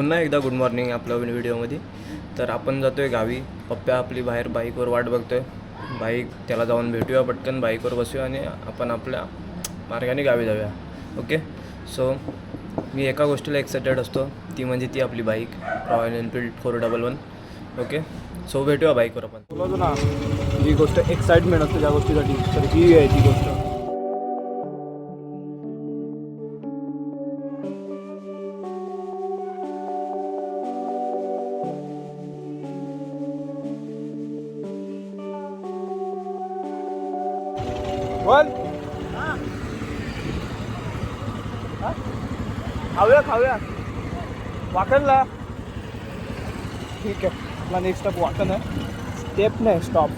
पुन्हा एकदा good morning आपल्या व्हिडिओमध्ये तर आपण जातोय गावी. पप्प्या आपली बाहेर बाईकवर वाट बघतोय. बाईक त्याला जाऊन भेटूया पटकन बाईकवर बसूया आणि आपण आपल्या मार्गाने गावी जाऊया. ओके सो मी एका गोष्टीला एक्सायटेड असतो. ती म्हणजे ती आपली bike royal Enfield four double one okay so भेटूया बाईकवर आपण. बोलतो ना जी गोष्ट एक्साइटमेंट असते त्या गोष्टीसाठी तर ही आहे ती गोष्ट. बोल हा? खाऊया खाऊया. वाकणला. ठीक आहे. आपला नेक्स्ट स्टॉप वाकण आहे. स्टेप नाही स्टॉप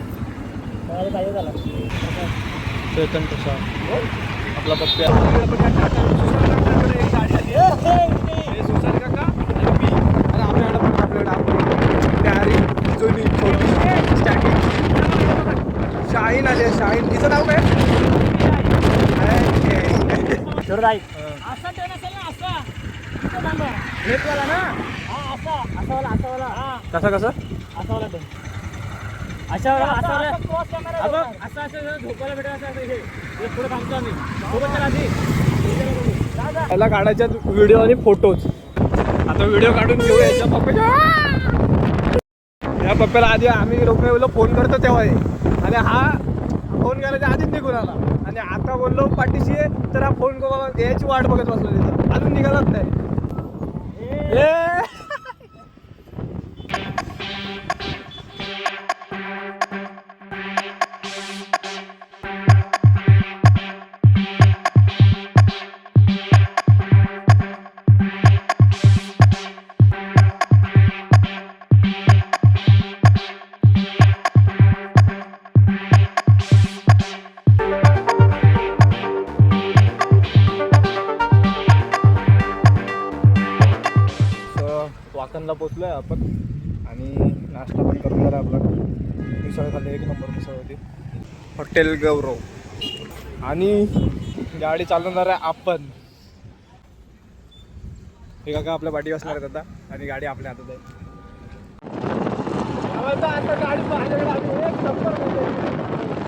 चेतन कसा आपला पप्प्या शाहीन आले शाहीन. तिचं नाव काय? असा ट्रेन असेल ना असा. इथं थांबा. घेतवाला ना? हा, असा. असावाला हा. कसा कसा? असावाला ट्रेन अशावाला असावाला. हा बघ, असं असं झोपायला भेटेल असं असं हे. हे पुढे थांबतो आम्ही. सोबत चला आधी. त्याला काढायच्या व्हिडिओ आणि फोटोज आता व्हिडिओ काढून घेऊ याच्या पप्प्याच्या या पप्प्याला आधी आम्ही रोखण्याला फोन करतो तेव्हा हे. आणि हा फोन करायच्या आधीच निघून आला. आणि आता बोललो पाठीशी तर हा फोन याची वाट बघत बसलो तिथं. अजून निघालाच नाही. वाकणला पोचलो आहे आपण. आणि नाश्ता पण करून झाला आपला. मिसळ खाल्ली एक नंबर मिसळ होती. हॉटेल गौरव. आणि गाडी चालवणार आहे आपण. हे काका आपल्या पाठी असणार आहेत आता. आणि गाडी आपल्या हातात आहे. आता गाडी माझ्याकडे एक नंबर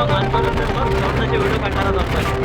आपल्या मार्गाव मार्गाव व्हिडिओ काढणार आहोत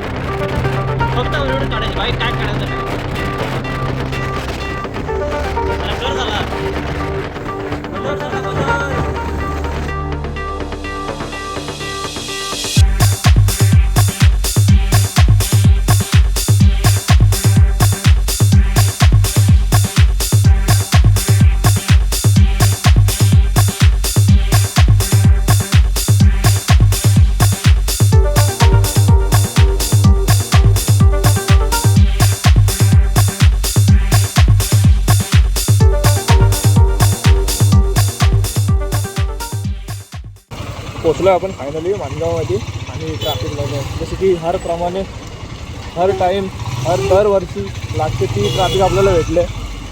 पोचलो आपण फायनली माणगावमध्ये. आणि ट्रॅफिक लागलं जसं की हर प्रमाणे हर टाईम हर दरवर्षी लागते ती ट्रॅफिक आपल्याला भेटले.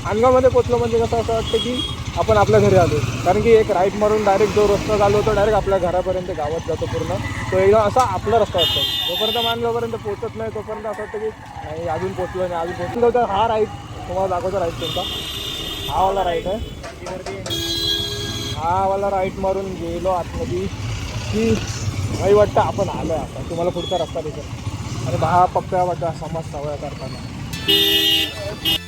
माणगावमध्ये पोचलो म्हणजे कसं असं वाटतं की आपण आपल्या घरी आलो. कारण की एक राईट मारून डायरेक्ट जो रस्ता चालू होतो डायरेक्ट आपल्या घरापर्यंत गावात जातो पूर्ण. तो एकदम असा आपला रस्ता असतो. जोपर्यंत माणगावपर्यंत पोचत नाही तोपर्यंत असं वाटतं की नाही अजून पोचलो नाही अजून पोचलो तर हा राईट तुम्हाला दाखवतो राईट तुमचा. हा वाला राईट आहे. हा वाला राईट मारून गेलो आतमध्ये. की नाही वाटतं आपण आलो आहे आता. तुम्हाला पुढचा रस्ता दिसेल. आणि हा पप्प्या वाटतं समाज सवय करताना.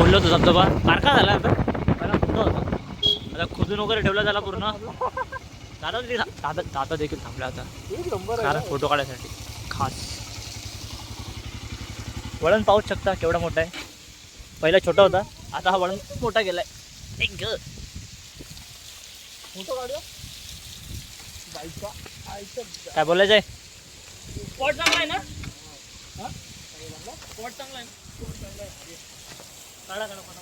बोललो होतो धबधबा. बारका झाला आता. पहिला मोठा होता. आता खोदून वगैरे ठेवला झाला पूर्ण. दादा देखील दादा दादा देखील थांबला नंबर कारण फोटो काढायसाठी. खास. वळण पाहूच शकता केवढा मोठा आहे. पहिला छोटा होता. आता हा वळण खूप मोठा गेलाय. एक काय बोलायचं आहे? स्पॉट चांगला आहे ना? स्पॉट चांगला आहे காலக்கணம் பண்ண